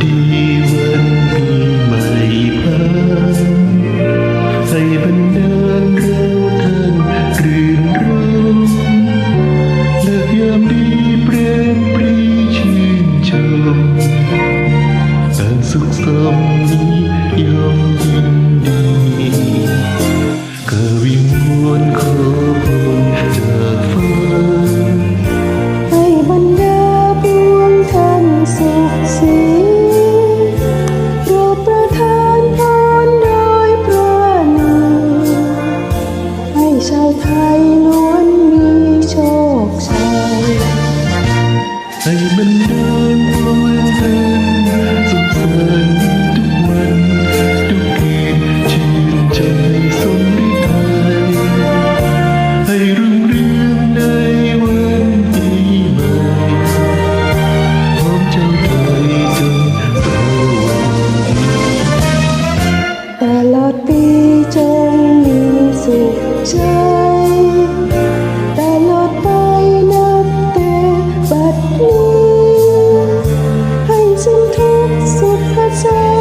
ดีวันปีใหม่พันให้บันดาเราท่านรื่นรมเลิยามดีเปลี่ปรีชื่นชมแต่สุขสม ใจ ตลอดไปนับแต่บัดนี้ ให้ฉันทุกสุดหัวใจ